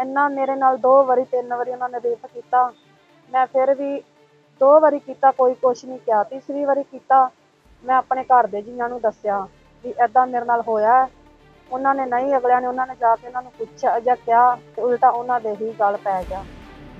ਇੰਨਾ ਮੇਰੇ ਨਾਲ ਦੋ ਵਾਰੀ, ਤਿੰਨ ਵਾਰੀ ਉਹਨਾਂ ਨੇ ਰੇਪ ਕੀਤਾ। ਮੈਂ ਫਿਰ ਵੀ ਦੋ ਵਾਰੀ ਕੀਤਾ, ਕੋਈ ਕੁਛ ਨਹੀਂ ਕਿਹਾ। ਤੀਸਰੀ ਵਾਰੀ ਕੀਤਾ, ਮੈਂ ਆਪਣੇ ਘਰ ਦੇ ਜੀਆਂ ਨੂੰ ਦੱਸਿਆ ਵੀ ਐਦਾਂ ਮੇਰੇ ਨਾਲ ਹੋਇਆ ਉਹਨਾਂ ਨੇ ਨਹੀਂ, ਅਗਲਿਆਂ ਨੇ ਉਹਨਾਂ ਨੇ ਜਾ ਕੇ ਉਹਨਾਂ ਨੂੰ ਪੁੱਛਿਆ ਜਾਂ ਕਿਹਾ ਤੇ ਉਲਟਾ ਉਹਨਾਂ ਦੇ ਹੀ ਗੱਲ ਪੈ ਗਿਆ।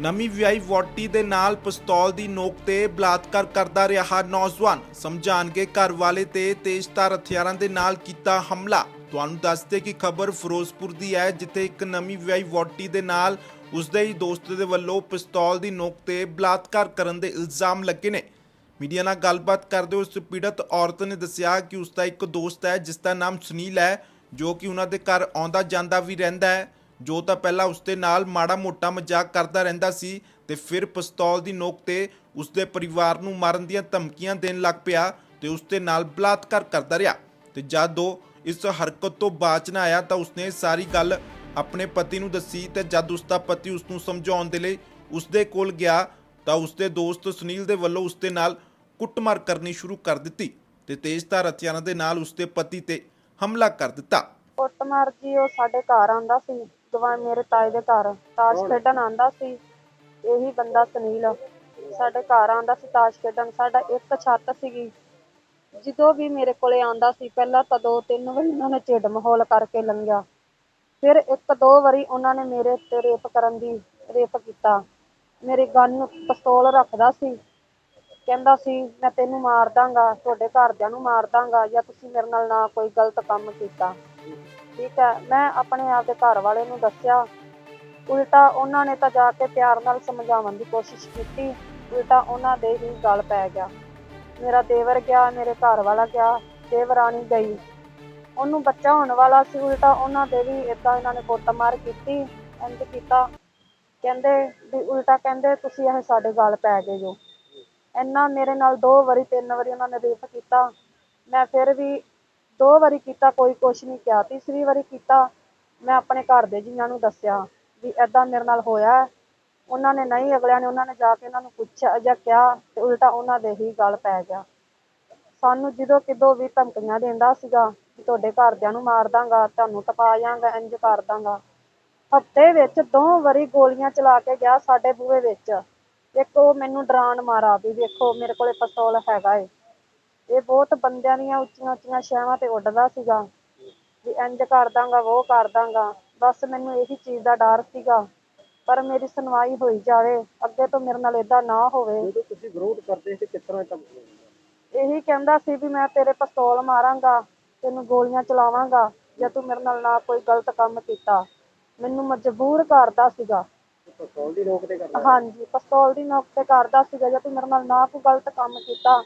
ਨਵੀਂ ਵਿਆਹੀ ਵੋਟੀ ਦੇ ਨਾਲ ਪਿਸਤੌਲ ਦੀ ਨੋਕ ਤੇ ਬਲਾਤਕਾਰ ਕਰਦਾ ਰਿਹਾ ਨੌਜਵਾਨ। ਸਮਝਾਣ ਕੇ ਘਰ ਵਾਲੇ ਤੇ ਤੇਜ਼ਧਾਰ ਹਥਿਆਰਾਂ ਦੇ ਨਾਲ ਕੀਤਾ ਹਮਲਾ। ਤੁਹਾਨੂੰ ਦੱਸਦੇ ਕਿ ਖਬਰ ਫਿਰੋਜ਼ਪੁਰ ਦੀ ਹੈ, ਜਿੱਥੇ ਇੱਕ ਨਵੀਂ ਵਿਆਹੀ ਵੋਟੀ ਦੇ ਨਾਲ ਉਸਦੇ ਹੀ ਦੋਸਤ ਦੇ ਵੱਲੋਂ ਪਿਸਤੌਲ ਦੀ ਨੋਕ ਤੇ ਬਲਾਤਕਾਰ ਕਰਨ ਦੇ ਇਲਜ਼ਾਮ ਲੱਗੇ ਨੇ। ਮੀਡੀਆ ਨਾਲ ਗੱਲਬਾਤ ਕਰਦੇ ਹੋਏ ਉਸ ਪੀੜਤ ਔਰਤ ਨੇ ਦੱਸਿਆ ਕਿ ਉਸ ਦਾ ਇੱਕ ਦੋਸਤ ਹੈ, ਜਿਸ ਦਾ ਨਾਮ ਸੁਨੀਲ ਹੈ, ਜੋ ਕਿ ਉਹਨਾਂ ਦੇ ਘਰ ਆਉਂਦਾ ਜਾਂਦਾ ਵੀ ਰਹਿੰਦਾ ਹੈ। ਜੋ ਤਾਂ ਪਹਿਲਾਂ ਉਸ ਦੇ ਨਾਲ ਮਾੜਾ ਮੋਟਾ ਮਜ਼ਾਕ ਕਰਦਾ ਰਹਿੰਦਾ ਸੀ ਤੇ ਫਿਰ ਪਿਸਤੌਲ ਦੀ ਨੋਕ ਤੇ ਉਸਦੇ ਪਰਿਵਾਰ ਨੂੰ ਮਾਰਨ ਦੀਆਂ ਧਮਕੀਆਂ ਦੇਣ ਲੱਗ ਪਿਆ ਤੇ ਉਸਦੇ ਨਾਲ ਬਲਾਤਕਾਰ ਕਰਦਾ ਰਿਹਾ। ਤੇ ਜਦ ਉਹ ਇਸ ਹਰਕਤ ਤੋਂ ਬਾਚ ਨਾ ਆਇਆ ਤਾਂ ਉਸਨੇ ਸਾਰੀ ਗੱਲ ਆਪਣੇ ਪਤੀ ਨੂੰ ਦੱਸੀ ਤੇ ਜਦ ਉਸਦਾ ਪਤੀ ਉਸ ਨੂੰ ਸਮਝਾਉਣ ਦੇ ਲਈ ਉਸਦੇ ਕੋਲ ਗਿਆ ਤਾਂ ਉਸਦੇ ਦੋਸਤ ਸੁਨੀਲ ਦੇ ਵੱਲੋਂ ਉਸਦੇ ਨਾਲ ਕੁੱਟਮਾਰ ਕਰਨੀ ਸ਼ੁਰੂ ਕਰ ਦਿੱਤੀ ਤੇ ਤੇਜ਼ਧਾਰ ਹਥਿਆਰਾਂ ਦੇ ਨਾਲ ਉਸਦੇ ਪਤੀ ਤੇ ਹਮਲਾ ਕਰ ਦਿੱਤਾ। ਕੁੱਟਮਾਰ ਜੀ ਉਹ ਸਾਡੇ ਘਰ ਆਂਦਾ ਸੀ। ਗਵਾ ਮੇਰੇ ਤਾਏ ਦੇ ਘਰ। ਤਾਸ਼ ਖੇਡਣ ਆਂਦਾ ਸੀ। ਇਹੀ ਬੰਦਾ ਸੁਨੀਲ। ਸਾਡੇ ਘਰ ਆਂਦਾ ਸੀ ਤਾਸ਼ ਖੇਡਣ। ਸਾਡਾ ਇੱਕ ਛੱਤ ਸੀਗੀ। ਜਦੋਂ ਵੀ ਮੇਰੇ ਕੋਲੇ ਆਂਦਾ ਸੀ, ਪਹਿਲਾਂ ਤਾਂ ਦੋ ਤਿੰਨ ਵਾਰੀ ਉਹਨਾਂ ਨੇ ਝਿੜ ਮਾਹੌਲ ਕਰਕੇ ਲੰਘਿਆ। ਫਿਰ ਇੱਕ ਦੋ ਵਾਰੀ ਉਹਨਾਂ ਨੇ ਮੇਰੇ ਉੱਤੇ ਰੇਪ ਕਰਨ ਦੀ, ਰੇਪ ਕੀਤਾ। ਮੇਰੇ ਗਨ ਨੂੰ ਪਿਸਤੌਲ ਰੱਖਦਾ ਸੀ। ਕਹਿੰਦਾ ਸੀ, ਮੈਂ ਤੈਨੂੰ ਮਾਰ ਦਾਂਗਾ, ਤੁਹਾਡੇ ਘਰਦਿਆਂ ਨੂੰ ਮਾਰ ਦਾਂਗਾ ਜਾਂ ਤੁਸੀਂ ਮੇਰੇ ਨਾਲ ਨਾ ਕੋਈ ਗਲਤ ਕੰਮ ਕੀਤਾ। ਠੀਕ ਹੈ, ਮੈਂ ਆਪਣੇ ਆਪ ਦੇ ਘਰ ਵਾਲੇ ਨੂੰ ਦੱਸਿਆ। ਉਲਟਾ ਉਹਨਾਂ ਨੇ ਤਾਂ ਜਾ ਕੇ ਪਿਆਰ ਨਾਲ ਸਮਝਾਉਣ ਦੀ ਕੋਸ਼ਿਸ਼ ਕੀਤੀ। ਉਲਟਾ ਉਹਨਾਂ ਦੇ ਹੀ ਗਲ ਪੈ ਗਿਆ। ਮੇਰਾ ਦੇਵਰ ਗਿਆ, ਮੇਰੇ ਘਰ ਵਾਲਾ ਗਿਆ ਦੇਵਰਾਣੀ ਗਈ। ਉਹਨੂੰ ਬੱਚਾ ਹੋਣ ਵਾਲਾ ਸੀ, ਉਲਟਾ ਉਹਨਾਂ ਦੇ ਵੀ ਇਦਾਂ ਇਹਨਾਂ ਨੇ ਕੁੱਟਮਾਰ ਕੀਤੀ, ਇੰਜ ਕੀਤਾ। ਕਹਿੰਦੇ ਵੀ ਉਲਟਾ ਕਹਿੰਦੇ, ਤੁਸੀਂ ਇਹ ਸਾਡੇ ਗਲ ਪੈ ਗਏ ਜੋ। ਇੰਨਾ ਮੇਰੇ ਨਾਲ ਦੋ ਵਾਰੀ, ਤਿੰਨ ਵਾਰੀ ਉਹਨਾਂ ਨੇ ਰੇਪ ਕੀਤਾ। ਮੈਂ ਫਿਰ ਵੀ ਦੋ ਵਾਰੀ ਕੀਤਾ, ਕੋਈ ਕੁਛ ਨਹੀਂ ਕਿਹਾ। ਤੀਸਰੀ ਵਾਰੀ ਕੀਤਾ, ਮੈਂ ਆਪਣੇ ਘਰ ਦੇ ਜੀਆਂ ਨੂੰ ਦੱਸਿਆ ਵੀ ਐਦਾਂ ਮੇਰੇ ਨਾਲ ਹੋਇਆ। ਉਹਨਾਂ ਨੇ ਨਹੀਂ, ਅਗਲਿਆਂ ਨੇ ਉਹਨਾਂ ਨੇ ਜਾ ਕੇ ਉਹਨਾਂ ਨੂੰ ਪੁੱਛਿਆ ਜਾਂ ਕਿਹਾ ਤੇ ਉਲਟਾ ਉਹਨਾਂ ਦੇ ਹੀ ਗੱਲ ਪੈ ਗਿਆ। ਸਾਨੂੰ ਜਦੋਂ ਕਿਦੋਂ ਵੀ ਧਮਕੀਆਂ ਦਿੰਦਾ ਸੀਗਾ ਕਿ ਤੁਹਾਡੇ ਘਰਦਿਆਂ ਨੂੰ ਮਾਰ ਦਾਂਗਾ, ਤੁਹਾਨੂੰ ਟਪਾ ਜਾਾਂਗਾ ਇੰਜ ਕਰ ਦਾਂਗਾ। ਹਫ਼ਤੇ ਵਿੱਚ ਦੋ ਵਾਰੀ ਗੋਲੀਆਂ ਚਲਾ ਕੇ ਗਿਆ ਸਾਡੇ ਬੂਹੇ ਵਿੱਚ। ਇੱਕ ਉਹ ਮੈਨੂੰ ਡਰਾਨ ਮਾਰਾ ਵੀ, ਵੇਖੋ ਮੇਰੇ ਕੋਲੇ ਪਿਸਤੌਲ ਹੈਗਾ ਏ। ਇਹ ਬਹੁਤ ਬੰਦਿਆਂ ਦੀਆਂ ਉੱਚੀਆਂ ਉੱਚੀਆਂ ਛਾਵਾਂ ਤੇ ਉੱਡਦਾ ਸੀਗਾ। ਵੀ ਇੰਜ ਕਰ ਦਾਂਗਾ, ਉਹ ਕਰ ਦਾਂਗਾ। ਬਸ ਮੈਨੂੰ ਇਹੀ ਚੀਜ਼ ਦਾ ਡਰ ਸੀਗਾ। ਪਰ ਮੇਰੀ ਸੁਣਵਾਈ ਹੋਈ ਜਾਵੇ ਅੱਗੇ ਤੋਂ ਮੇਰੇ ਨਾਲ ਏਦਾਂ ਨਾ ਹੋਵੇ। ਜਦੋਂ ਤੁਸੀਂ ਵਿਰੋਧ ਕਰਦੇ ਸੀ ਕਿਸ ਤਰ੍ਹਾਂ ਧਮਕੀਆਂ ਦਿੰਦੇ ਇਹੀ ਕਹਿੰਦਾ ਸੀ ਵੀ ਮੈਂ ਤੇਰੇ ਪਿਸਤੌਲ ਮਾਰਾਂਗਾ ਤੈਨੂੰ ਗੋਲੀਆਂ ਚਲਾਵਾਂਗਾ ਜੇ ਤੂੰ ਮੇਰੇ ਨਾਲ ਨਾ ਕੋਈ ਗਲਤ ਕੰਮ ਕੀਤਾ। ਮੈਨੂੰ ਮਜਬੂਰ ਕਰਦਾ ਸੀਗਾ। ਪਿਸਤੌਲ ਦੀ ਨੋਕ ਤੇ ਕਰਦਾ ਹਾਂਜੀ ਪਿਸਤੌਲ ਦੀ ਨੋਕ ਤੇ ਕਰਦਾ ਸੀਗਾ ਜੇ ਤੂੰ ਮੇਰੇ ਨਾਲ ਨਾ ਕੋਈ ਗਲਤ ਕੰਮ ਕੀਤਾ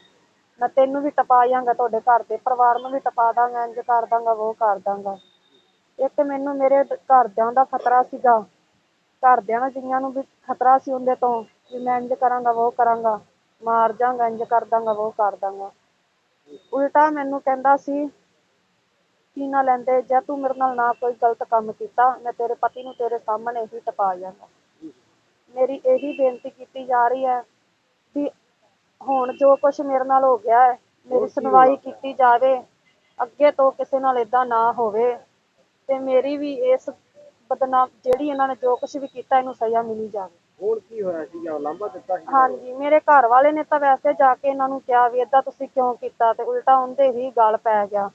ਮੈਂ ਤੈਨੂੰ ਵੀ ਟਪਾ ਜਾਾਂਗਾ ਤੁਹਾਡੇ ਘਰ ਦੇ ਪਰਿਵਾਰ ਨੂੰ ਵੀ ਟਪਾ ਦਾਂਗਾ ਇੰਜ ਕਰ ਦਾਂਗਾ ਉਹ ਕਰ ਦਾਂਗਾ। ਇੱਕ ਮੈਨੂੰ ਮੇਰੇ ਦ- ਘਰਦਿਆਂ ਦਾ ਖਤਰਾ ਸੀਗਾ। ਘਰਦਿਆਂ ਨਾਲ ਜਿਹੀਆਂ ਨੂੰ ਵੀ ਖਤਰਾ ਸੀ ਉਹਦੇ ਤੋਂ ਵੀ ਮੈਂ ਇੰਜ ਕਰਾਂਗਾ ਉਹ ਕਰਾਂਗਾ ਮਾਰ ਜਾਾਂਗਾ ਇੰਜ ਕਰ ਦਾਂਗਾ ਉਹ ਕਰ ਦਾਂਗਾ। ਉਲਟਾ ਮੈਨੂੰ ਕਹਿੰਦਾ ਸੀ ਕੀ ਨਾ ਲੈਂਦੇ ਜੇ ਤੂੰ ਮੇਰੇ ਨਾਲ ਨਾ ਕੋਈ ਗਲਤ ਕੰਮ ਕੀਤਾ ਮੈਂ ਤੇਰੇ ਪਤੀ ਨੂੰ ਤੇਰੇ ਸਾਹਮਣੇ ਹੀ ਟਪਾ ਜਾਵਾਂਗਾ ਮੇਰੀ ਇਹੀ ਬੇਨਤੀ ਕੀਤੀ ਜਾ ਰਹੀ ਹੈ ਵੀ ਹੁਣ ਜੋ ਕੁਝ ਮੇਰੇ ਨਾਲ ਹੋ ਗਿਆ ਹੈ ਮੇਰੀ ਸੁਣਵਾਈ ਕੀਤੀ ਜਾਵੇ ਅੱਗੇ ਤੋਂ ਕਿਸੇ ਨਾਲ ਇਦਾਂ ਨਾ ਹੋਵੇ ਤੇ ਮੇਰੀ ਵੀ ਇਸ ਬਦਨਾਮ ਜਿਹੜੀ ਇਹਨਾਂ ਨੇ ਜੋ ਕੁਝ ਵੀ ਕੀਤਾ ਇਹਨੂੰ ਸਜ਼ਾ ਮਿਲੀ ਜਾਵੇ। ਹੁਣ ਕੀ ਹੋਇਆ ਸੀ? ਜਾਂ ਲਾਂਭਾ ਦਿੱਤਾ ਸੀ? ਹਾਂਜੀ ਮੇਰੇ ਘਰ ਵਾਲੇ ਨੇ ਤਾਂ ਵੈਸੇ ਜਾ ਕੇ ਇਹਨਾਂ ਨੂੰ ਕਿਹਾ ਵੀ ਏਦਾਂ ਤੁਸੀਂ ਕਿਉਂ ਕੀਤਾ ਤੇ ਉਲਟਾ ਉਹਦੇ ਹੀ ਗਲ ਪੈ ਗਿਆ।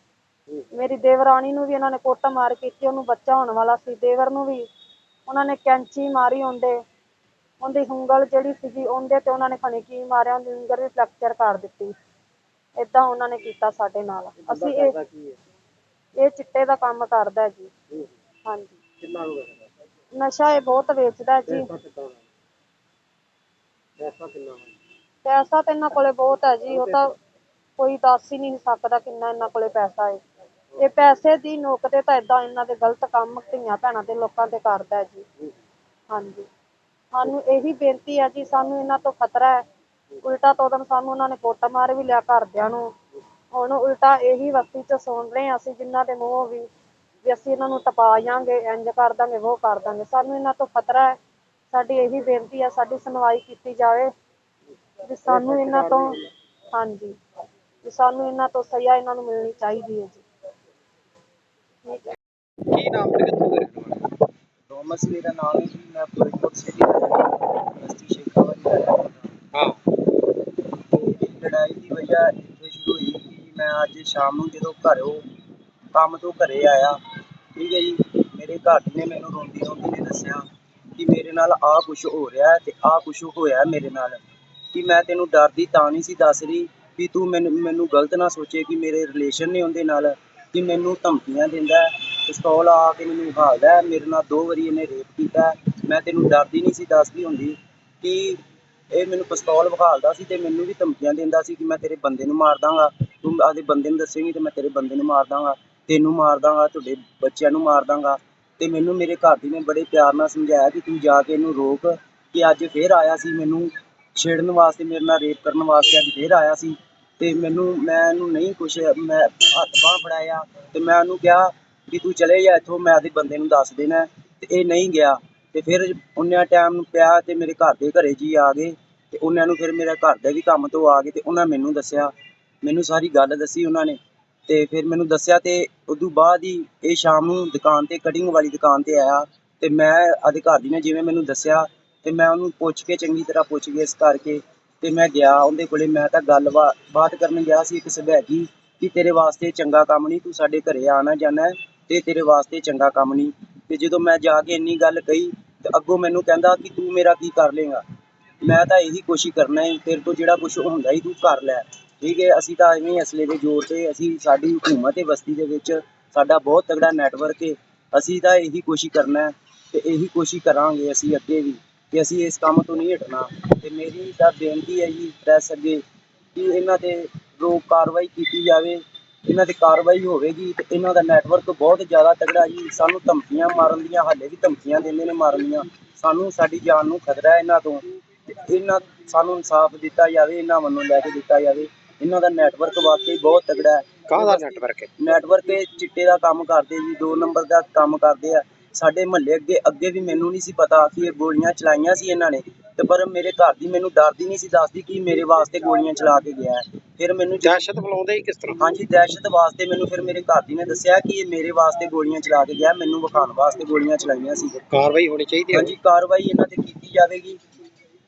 ਮੇਰੀ ਦੇਵਰਾਣੀ ਨੂੰ ਵੀ ਇਹਨਾਂ ਨੇ ਕੁੱਟ ਮਾਰ ਕੀਤੀ ਉਹਨੂੰ ਬੱਚਾ ਹੋਣ ਵਾਲਾ ਸੀ। ਦੇਵਰ ਨੂੰ ਵੀ ਉਹਨਾਂ ਨੇ ਕੈਂਚੀ ਮਾਰੀ ਉਹਦੇ ਉਹਦੀ ਉਂਗਲ ਜਿਹੜੀ ਸੀਗੀ ਉਹਦੇ ਤੇ ਉਹਨਾਂ ਨੇ ਖਣੀ ਕੀ ਮਾਰਿਆ ਉਹਦੀ ਉਂਗਲ ਵੀ ਫ੍ਰੈਕਚਰ ਕਰ ਦਿੱਤੀ। ਏਦਾਂ ਉਹਨਾਂ ਨੇ ਕੀਤਾ ਸਾਡੇ ਨਾਲ। ਅਸੀਂ ਇਹ ਇਹ ਚਿੱਟੇ ਦਾ ਕੰਮ ਕਰਦਾ ਹੈ। ਜੀ। ਹਾਂਜੀ। ਕਿੰਨਾ ਹੋ ਗਿਆ ਨਸ਼ਾ ਇਹ ਬਹੁਤ ਵੇਚਦਾ ਜੀ। ਪੈਸਾ ਕਿੰਨਾ ਹੈ ਪੈਸਾ ਕਿੰਨਾ ਹੈ ਪੈਸਾ ਤਾਂ ਇਹਨਾਂ ਕੋਲੇ ਬਹੁਤ ਹੈ ਜੀ। ਉਹ ਤਾਂ ਕੋਈ ਦੱਸ ਹੀ ਨਹੀਂ ਸਕਦਾ ਕਿੰਨਾ ਇਹਨਾਂ ਕੋਲੇ ਪੈਸਾ ਹੈ ਇਹ ਪੈਸੇ ਦੀ ਨੋਕ ਤੇ ਤਾਂ ਇਦਾਂ ਇਹਨਾਂ ਦੇ ਗਲਤ ਕੰਮ ਧੀਆਂ ਭੈਣਾਂ ਤੇ ਲੋਕਾਂ ਤੇ ਕਰਦਾ ਹੈ ਜੀ। ਹਾਂਜੀ। ਸਾਨੂੰ ਇਹੀ ਬੇਨਤੀ ਹੈ ਜੀ ਸਾਨੂੰ ਇਹਨਾਂ ਤੋਂ ਖਤਰਾ ਹੈ। ਉਲਟਾ ਤੋਂ ਉਦੋਂ ਸਾਨੂੰ ਉਹਨਾਂ ਨੇ ਕੁੱਟ ਮਾਰ ਵੀ ਲਿਆ ਘਰਦਿਆਂ ਨੂੰ। ਹੁਣ ਉਲਟਾ ਇਹੀ ਵਕਤੀ ਚ ਸੁਣ ਰਹੇ ਹਾਂ ਅਸੀਂ ਜਿਨ੍ਹਾਂ ਦੇ ਮੂੰਹੋਂ ਵੀ ਵੀ ਅਸੀਂ ਇਹਨਾਂ ਨੂੰ ਟਪਾ ਜਾਾਂਗੇ ਇੰਜ ਕਰ ਦਾਂਗੇ ਉਹ ਕਰ ਦਾਂਗੇ। ਸਾਨੂੰ ਇਹਨਾਂ ਤੋਂ ਖਤਰਾ ਹੈ। ਸਾਡੀ ਇਹੀ ਬੇਨਤੀ ਹੈ ਸਾਡੀ ਸੁਣਵਾਈ ਕੀਤੀ ਜਾਵੇ। ਵੀ ਸਾਨੂੰ ਇਹਨਾਂ ਤੋਂ ਹਾਂਜੀ ਵੀ ਸਾਨੂੰ ਇਹਨਾਂ ਤੋਂ ਸਜ਼ਾ ਇਹਨਾਂ ਨੂੰ ਮਿਲਣੀ ਚਾਹੀਦੀ ਹੈ ਜੀ। ਠੀਕ ਹੈ। ਕੀ ਨਾਮ ਤੇ ਕਿੱਥੋਂ ਦੇ ਰਹਿਣ ਵਾਲੇ ਮੁਹੰਮਦ ਸੀ ਮੇਰਾ ਨਾਮ ਹੈ ਜੀ ਮੈਂ ਫਿਰੋਜ਼ਪੁਰ ਸਿਟੀ ਦਾ ਰਹਿਣ ਵਾਲਾ ਹਾਂ। ਬਸਤੀ ਸ਼ੇਖਾਵਾਲੀ ਦਾ ਰਹਿਣ ਵਾਲਾ ਹਾਂ। ਤੇ ਲੜਾਈ ਦੀ ਵਜ੍ਹਾ ਇੱਥੇ ਸ਼ੁਰੂ ਹੋਈ ਕਿ ਮੈਂ ਅੱਜ ਸ਼ਾਮ ਨੂੰ ਜਦੋਂ ਘਰੋਂ ਕੰਮ ਤੋਂ ਘਰੇ ਆਇਆ ਠੀਕ ਹੈ ਜੀ ਮੇਰੇ ਘਰ ਨੇ ਮੈਨੂੰ ਰੋਂਦੀ ਰੋਂਦੀ ਨੇ ਦੱਸਿਆ ਕਿ ਮੇਰੇ ਨਾਲ ਆਹ ਕੁਝ ਹੋ ਰਿਹਾ ਹੈ ਤੇ ਆਹ ਕੁਝ ਹੋਇਆ ਮੇਰੇ ਨਾਲ। ਕਿ ਮੈਂ ਤੈਨੂੰ ਡਰਦੀ ਤਾਂ ਨਹੀਂ ਸੀ ਦੱਸ ਰਹੀ ਵੀ ਤੂੰ ਮੈਨੂੰ ਮੈਨੂੰ ਗਲਤ ਨਾ ਸੋਚੇ ਕਿ ਮੇਰੇ ਰਿਲੇਸ਼ਨ ਨੇ ਉਹਦੇ ਨਾਲ ਕਿ ਮੈਨੂੰ ਧਮਕੀਆਂ ਦਿੰਦਾ ਪਿਸਤੌਲ ਆ ਕੇ ਮੈਨੂੰ ਹਾਲਦਾ ਮੇਰੇ ਨਾਲ ਦੋ ਵਾਰੀ ਇਹਨੇ ਰੇਪ ਕੀਤਾ ਮੈਂ ਤੈਨੂੰ ਡਰਦੀ ਨਹੀਂ ਸੀ ਦੱਸਦੀ ਹੁੰਦੀ ਕਿ ਇਹ ਮੈਨੂੰ ਪਿਸਤੌਲ ਵਿਖਾਲਦਾ ਸੀ ਤੇ ਮੈਨੂੰ ਵੀ ਧਮਕੀਆਂ ਦਿੰਦਾ ਸੀ ਕਿ ਮੈਂ ਤੇਰੇ ਬੰਦੇ ਨੂੰ ਮਾਰ ਦਾਂਗਾ। ਤੂੰ ਆਪਦੇ ਬੰਦੇ ਨੂੰ ਦੱਸੇਂਗੀ ਤੇ ਮੈਂ ਤੇਰੇ ਬੰਦੇ ਨੂੰ ਮਾਰ ਦਾਂਗਾ। ਤੈਨੂੰ ਮਾਰ ਦਾਂਗਾ ਤੁਹਾਡੇ ਬੱਚਿਆਂ ਨੂੰ ਮਾਰ ਦਾਂਗਾ ਤੇ ਮੈਨੂੰ ਮੇਰੇ ਘਰ ਦੀ ਨੇ ਬੜੇ ਪਿਆਰ ਨਾਲ ਸਮਝਾਇਆ ਕਿ ਤੂੰ ਜਾ ਕੇ ਇਹਨੂੰ ਰੋਕ ਕਿ ਅੱਜ ਫੇਰ ਆਇਆ ਸੀ ਮੈਨੂੰ ਛੇੜਨ ਵਾਸਤੇ, ਮੇਰੇ ਨਾਲ ਰੇਪ ਕਰਨ ਵਾਸਤੇ ਅੱਜ ਫੇਰ ਆਇਆ ਸੀ। ਤੇ ਮੈਨੂੰ, ਮੈਂ ਇਹਨੂੰ ਨਹੀਂ ਕੁਛ, ਮੈਂ ਹੱਥ ਬਾਂਹ ਫੜਾਇਆ ਤੇ ਮੈਂ ਉਹਨੂੰ ਕਿਹਾ ਕਿ ਤੂੰ ਚਲੇ ਜਾ ਇੱਥੋਂ, ਮੈਂ ਆਪਦੇ ਬੰਦੇ ਨੂੰ ਦੱਸ ਦੇਣਾ ਤੇ ਇਹ ਨਹੀਂ ਗਿਆ। ਤੇ ਫਿਰ ਉਹਨਾਂ ਟਾਈਮ ਪਿਆ ਤੇ ਮੇਰੇ ਘਰ ਦੇ ਘਰੇ ਜੀ ਆ ਗਏ ਤੇ ਉਹਨਾਂ ਨੂੰ ਫਿਰ ਮੇਰੇ ਘਰ ਦੇ ਵੀ ਕੰਮ ਤੋਂ ਆ ਗਏ ਤੇ ਉਹਨਾਂ ਮੈਨੂੰ ਦੱਸਿਆ। ਮੈਨੂੰ ਸਾਰੀ ਗੱਲ ਦੱਸੀ ਉਹਨਾਂ ਨੇ। ਤੇ ਫਿਰ ਮੈਨੂੰ ਦੱਸਿਆ ਤੇ ਉਦੋਂ ਬਾਅਦ ਹੀ ਇਹ ਸ਼ਾਮ ਨੂੰ ਦੁਕਾਨ ਤੇ, ਕਟਿੰਗ ਵਾਲੀ ਦੁਕਾਨ ਤੇ ਆਇਆ ਤੇ ਮੈਂ ਅਧਿਕਾਰੀ ਨੇ ਜਿਵੇਂ ਮੈਨੂੰ ਦੱਸਿਆ ਤੇ ਮੈਂ ਉਹਨੂੰ ਪੁੱਛ ਕੇ ਚੰਗੀ ਤਰ੍ਹਾਂ ਪੁੱਛ ਗਿੱਛ ਕਰਕੇ ਤੇ ਮੈਂ ਗਿਆ ਉਹਦੇ ਕੋਲੇ, ਮੈਂ ਤਾਂ ਗੱਲ ਬਾਤ ਕਰਨ ਗਿਆ ਸੀ ਇੱਕ ਸਬੈਗੀ ਕਿ ਤੇਰੇ ਵਾਸਤੇ ਚੰਗਾ ਕੰਮ ਨਹੀਂ, ਤੂੰ ਸਾਡੇ ਘਰੇ ਆਣਾ ਜਾਣਾ ਤੇ ਤੇਰੇ ਵਾਸਤੇ ਚੰਗਾ ਕੰਮ ਨਹੀਂ। ਤੇ ਜਦੋਂ ਮੈਂ ਜਾ ਕੇ ਇੰਨੀ ਗੱਲ ਕਹੀ ਤੇ ਅੱਗੋਂ ਮੈਨੂੰ ਕਹਿੰਦਾ ਕਿ ਤੂੰ ਮੇਰਾ ਕੀ ਕਰ ਲੇਗਾ ਮੈਂ ਤਾਂ ਇਹੀ ਕੋਸ਼ਿਸ਼ ਕਰਨਾ ਹੈ ਤੇਰੇ ਤੋਂ ਜਿਹੜਾ ਕੁਝ ਹੁੰਦਾ ਹੀ ਤੂੰ ਕਰ ਲੈ। ਠੀਕ ਹੈ, ਅਸੀਂ ਤਾਂ ਐਵੇਂ ਅਸਲੇ ਦੇ ਜ਼ੋਰ ਤੇ, ਅਸੀਂ ਸਾਡੀ ਹਕੂਮਤ ਹੈ ਬਸਤੀ ਦੇ ਵਿੱਚ, ਸਾਡਾ ਬਹੁਤ ਤਗੜਾ ਨੈਟਵਰਕ ਹੈ, ਅਸੀਂ ਤਾਂ ਇਹੀ ਕੋਸ਼ਿਸ਼ ਕਰਨਾ ਹੈ ਤੇ ਇਹੀ ਕੋਸ਼ਿਸ਼ ਕਰਾਂਗੇ ਅਸੀਂ ਅੱਗੇ ਵੀ ਕਿ ਅਸੀਂ ਇਸ ਕੰਮ ਤੋਂ ਨਹੀਂ ਹਟਣਾ। ਤੇ ਮੇਰੀ ਤਾਂ ਬੇਨਤੀ ਹੈ ਜੀ ਪ੍ਰੈਸ ਅੱਗੇ, ਕਿ ਇਹਨਾਂ ਤੇ ਰੋਕ ਕਾਰਵਾਈ ਕੀਤੀ ਜਾਵੇ, ਇਹਨਾਂ ਤੇ ਕਾਰਵਾਈ ਹੋਵੇਗੀ ਤੇ ਇਹਨਾਂ ਦਾ ਨੈਟਵਰਕ ਬਹੁਤ ਜ਼ਿਆਦਾ ਤਗੜਾ ਜੀ। ਸਾਨੂੰ ਧਮਕੀਆਂ ਮਾਰਨ ਦੀਆਂ, ਹਾਲੇ ਵੀ ਧਮਕੀਆਂ ਦਿੰਦੇ ਨੇ ਮਾਰਨ ਦੀਆਂ। ਸਾਨੂੰ, ਸਾਡੀ ਜਾਨ ਨੂੰ ਖਤਰਾ ਹੈ ਇਹਨਾਂ ਤੋਂ। ਤੇ ਇਹਨਾਂ, ਸਾਨੂੰ ਇਨਸਾਫ ਦਿੱਤਾ ਜਾਵੇ, ਇਹਨਾਂ ਵੱਲੋਂ ਲੈ ਕੇ ਦਿੱਤਾ ਜਾਵੇ। ਇਹਨਾਂ ਦਾ ਨੈਟਵਰਕ ਵਾਕਈ ਬਹੁਤ ਤਗੜਾ ਹੈ। ਕਾਹਦਾ ਨੈਟਵਰਕ ਹੈ? ਨੈਟਵਰਕ ਇਹ ਚਿੱਟੇ ਦਾ ਕੰਮ ਕਰਦੇ ਜੀ ਦੋ ਨੰਬਰ ਦਾ ਕੰਮ ਕਰਦੇ ਆ। ਸਾਡੇ ਮਹੱਲੇ ਅੱਗੇ ਅੱਗੇ ਵੀ ਮੈਨੂੰ ਨਹੀਂ ਸੀ ਪਤਾ ਕਿ ਇਹ ਗੋਲੀਆਂ ਚਲਾਈਆਂ ਸੀ ਇਹਨਾਂ ਨੇ। ਤੇ ਪਰ ਮੇਰੇ ਘਰ ਦੀ ਮੈਨੂੰ ਡਰਦੀ ਨਹੀਂ ਸੀ ਦੱਸਦੀ ਕਿ ਮੇਰੇ ਵਾਸਤੇ ਗੋਲੀਆਂ ਚਲਾ ਕੇ ਗਿਆ ਹੈ। ਫਿਰ ਮੈਨੂੰ ਜ- ਦਹਿਸ਼ਤ ਫੈਲਾਉਂਦੇ ਹੀ ਕਿਸ ਤਰ੍ਹਾਂ? ਹਾਂਜੀ ਦਹਿਸ਼ਤ ਵਾਸਤੇ ਮੈਨੂੰ ਫਿਰ ਮੇਰੇ ਘਰ ਦੀ ਨੇ ਦੱਸਿਆ ਕਿ ਇਹ ਮੇਰੇ ਵਾਸਤੇ ਗੋਲੀਆਂ ਚਲਾ ਕੇ ਗਿਆ ਮੈਨੂੰ ਵਿਖਾਉਣ ਵਾਸਤੇ ਗੋਲੀਆਂ ਚਲਾਈਆਂ ਸੀ। ਕਾਰਵਾਈ ਹੋਣੀ ਚਾਹੀਦੀ ਹੈ। ਹਾਂਜੀ ਕਾਰਵਾਈ ਇਹਨਾਂ ਤੇ ਕੀਤੀ ਜਾਵੇਗੀ।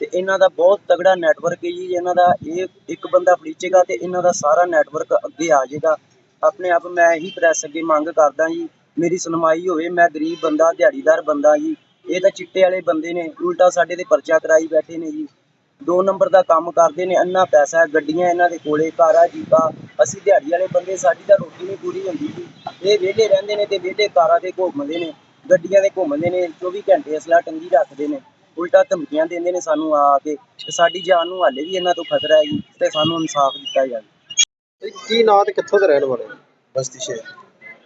ਤੇ ਇਹਨਾਂ ਦਾ ਬਹੁਤ ਤਗੜਾ ਨੈਟਵਰਕ ਹੈ ਜੀ, ਇਹਨਾਂ ਦਾ ਇਹ ਇੱਕ ਬੰਦਾ ਫੜੀਚੇਗਾ ਤੇ ਇਹਨਾਂ ਦਾ ਸਾਰਾ ਨੈਟਵਰਕ ਅੱਗੇ ਆ ਜਾਏਗਾ। ਆਪਣੇ ਆਪ ਮੈਂ ਇਹੀ ਪ੍ਰੈਸ ਅੱਗੇ ਮੰਗ ਕਰਦਾ ਜੀ, ਮੇਰੀ ਸੁਣਵਾਈ ਹੋਵੇ, ਮੈਂ ਗਰੀਬ ਬੰਦਾ, ਦਿਹਾੜੀਦਾਰ ਬੰਦਾ ਜੀ, ਇਹ ਤਾਂ ਚਿੱਟੇ ਵਾਲੇ ਬੰਦੇ ਨੇ, ਉਲਟਾ ਸਾਡੇ ਤੇ ਪਰਚਾ ਕਰਾਈ ਬੈਠੇ ਨੇ ਜੀ। ਦੋ ਨੰਬਰ ਦਾ ਕੰਮ ਕਰਦੇ ਨੇ ਅੰਨਾ ਪੈਸਾ, ਗੱਡੀਆਂ ਇਹਨਾਂ ਦੇ ਕੋਲੇ, ਕਾਰਾਂ, ਜੀਪਾਂ, ਅਸੀਂ ਦਿਹਾੜੀ ਵਾਲੇ ਬੰਦੇ, ਸਾਡੀ ਤਾਂ ਰੋਟੀ ਨਹੀਂ ਪੂਰੀ ਹੁੰਦੀ ਜੀ। ਇਹ ਵਿਹਲੇ ਰਹਿੰਦੇ ਨੇ ਤੇ ਵਿਹਲੇ ਕਾਰਾਂ ਤੇ ਘੁੰਮਦੇ ਨੇ, ਗੱਡੀਆਂ ਤੇ ਘੁੰਮਦੇ ਨੇ 24 ਘੰਟੇ ਅਸਲਾ ਟੰਗੀ ਰੱਖਦੇ ਨੇ। ਉਲਟਾ ਧਮਕੀਆਂ ਦਿੰਦੇ ਨੇ ਸਾਨੂੰ ਆ ਕੇ ਤੇ ਸਾਡੀ ਜਾਨ ਨੂੰ ਹਾਲੇ ਵੀ ਇਹਨਾਂ ਤੋਂ ਖਤਰਾ ਹੈ ਜੀ ਤੇ ਸਾਨੂੰ ਇਨਸਾਫ ਦਿੱਤਾ ਜਾਵੇ। ਕੀ ਨਾਂ ਤੇ ਕਿੱਥੋਂ ਦੇ ਰਹਿਣ ਵਾਲੇ ਹੋ? ਬਸਤੀ ਸ਼ੇਖ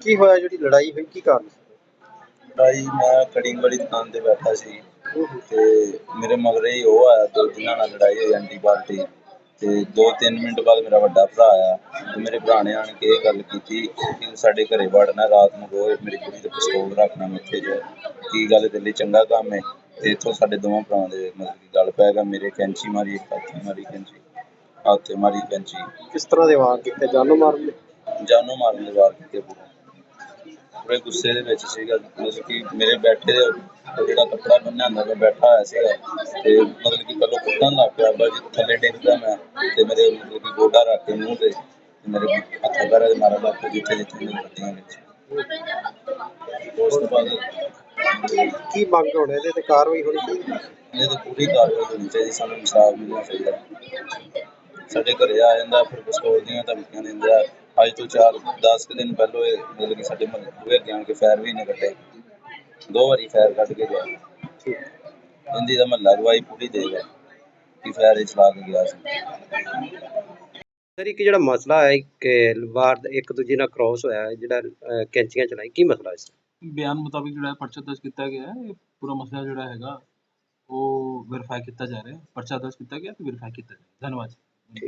ਕੀ ਹੋਇਆ ਜਿਹੜੀ ਲੜਾਈ ਹੋਈ? ਕੀ ਕਾਰਨ? ਸੀ? ਲੜਾਈ ਮੈਂ ਕਟਿੰਗ ਵਾਲੀ ਦੁਕਾਨ ਤੇ ਬੈਠਾ ਸੀ। ਤੇ ਮੇਰੇ ਮਗਰੇ ਹੀ ਉਹ ਆਇਆ ਦੋ ਜਿਨ੍ਹਾਂ ਨਾਲ ਲੜਾਈ ਹੋਈ ਐਂਟੀ ਪਾਰਟੀ ਤੇ 2-3 ਮਿੰਟ ਬਾਅਦ ਮੇਰਾ ਵੱਡਾ ਭਰਾ ਆਇਆ। ਤੇ ਮੇਰੇ ਭਰਾ ਨੇ ਆਣ ਕੇ ਇਹ ਗੱਲ ਕੀਤੀ ਕਿ ਸਾਡੇ ਘਰੇ ਵੜਨਾ ਰਾਤ ਨੂੰ ਰੋਜ਼ ਮੇਰੀ ਕੁੜੀ ਤੇ ਪਿਸਤੌਲ ਰੱਖਣਾ ਮੱਥੇ 'ਚ। ਕੀ ਗੱਲ ਤੇਰੇ ਲਈ ਚੰਗਾ ਕੰਮ ਹੈ ਤੇ ਇੱਥੋਂ ਸਾਡੇ ਦੋਵਾਂ ਭਰਾਵਾਂ ਦੇ ਮਤਲਬ ਕਿ ਗੱਲ ਪੈ ਗਿਆ। ਮੇਰੇ ਕੈਂਚੀ ਮਾਰੀ ਇੱਕ ਹੱਥੀ ਮਾਰੀ ਕੈਂਚੀ ਹੱਥੇ ਮਾਰੀ ਕੈਂਚੀ। ਕਿਸ ਤਰ੍ਹਾਂ ਦੇ ਵਾਰ ਕੀਤੇ? ਜਾਨੋਂ ਮਾਰਨ ਦੇ? ਜਾਨੋਂ ਮਾਰਨ ਦੇ ਵਾਰ ਕੀਤੇ ਪੂਰੇ। ਪੂਰੇ ਗੁੱਸੇ ਦੇ ਵਿੱਚ ਸੀਗਾ। ਮਤਲਬ ਕਿ ਮੇਰੇ ਬੈਠੇ ਦੇ ਉਹ ਜਿਹੜਾ ਕੱਪੜਾ ਬੰਨਿਆ ਹੁੰਦਾ ਮੈਂ ਬੈਠਾ ਹੋਇਆ ਸੀਗਾ। ਤੇ ਮਤਲਬ ਕਿ ਪਹਿਲਾਂ ਕੁੱਟਣ ਲੱਗ ਪਿਆ ਬਾਜੀ ਥੱਲੇ ਡਿੱਗਦਾ ਮੈਂ ਤੇ ਮੇਰੇ ਮਤਲਬ ਕਿ ਗੋਡਾ ਰੱਖ ਕੇ ਮੂੰਹ ਤੇ ਤੇ ਮੇਰੇ ਹੱਥਾਂ ਪੈਰਾਂ ਦੇ ਮਾਰਨ ਲੱਗ ਪਿਆ ਜਿੱਥੇ ਜਿੱਥੇ ਮੇਰੇ ਵੱਡੀਆਂ ਵਿੱਚ। ਉਸ ਤੋਂ ਬਾਅਦ ਕੀ ਮੰਗ ਹੋਣੇ ਇਹਦੇ ਤੇ ਕਾਰਵਾਈ ਹੋਣੀ ਚਾਹੀਦੀ। ਇਹ ਤੇ ਪੂਰੀ ਕਾਰਵਾਈ ਹੋਣੀ ਚਾਹੀਦੀ ਸਾਨੂੰ ਇਨਸਾਫ ਮਿਲਣਾ ਚਾਹੀਦਾ। ਸਾਡੇ ਘਰੇ ਆ ਜਾਂਦਾ ਫਿਰ ਪਿਸਤੌਲ ਦੀਆਂ ਧਮਕੀਆਂ ਦਿੰਦਾ ਅੱਜ ਤੋਂ 4 10 ਦਿਨ ਪਹਿਲੋਂ ਇਹ ਮਤਲਬ ਕਿ ਸਾਡੇ ਬੂਹੇ ਅੱਗੇ ਆਣ ਕੇ ਫਾਇਰ ਵੀ ਨੇ ਕੱਟੇ। ਦੋ ਵਾਰੀ ਫਾਇਰ ਕੱਢ ਕੇ ਗਿਆ। ਇਹਦੀ ਦਾ ਮਹੱਲਾ ਗਵਾਹੀ ਪੂਰੀ ਦੇਗਾ ਕਿ ਫਾਇਰ ਇਹ ਚਲਾ ਕੇ ਗਿਆ ਸੀ। ਸਰ ਇੱਕ ਜਿਹੜਾ ਮਸਲਾ ਹੈ ਕਿ ਵਾਰ ਇੱਕ ਦੂਜੇ ਨਾਲ ਕ੍ਰਾਸ ਹੋਇਆ ਹੈ, ਜਿਹੜਾ ਅਹ, ਕੈਂਚੀਆਂ ਚਲਾਈ ਕੀ ਮਸਲਾ ਹੈ ਬਿਆਨ ਮੁਤਾਬਿਕ ਜਿਹੜਾ ਪਰਚਾ ਦਰਜ ਕੀਤਾ ਗਿਆ ਹੈ, ਇਹ ਪੂਰਾ ਮਸਲਾ ਜਿਹੜਾ ਹੈਗਾ, ਉਹ ਵੈਰੀਫਾਈ ਕੀਤਾ ਜਾ ਰਿਹਾ ਹੈ। ਪਰਚਾ ਦਰਜ ਕੀਤਾ ਗਿਆ ਤੇ ਵੈਰੀਫਾਈ ਕੀਤਾ ਜਾ ਰਿਹਾ ਧੰਨਵਾਦ ਠੀਕ।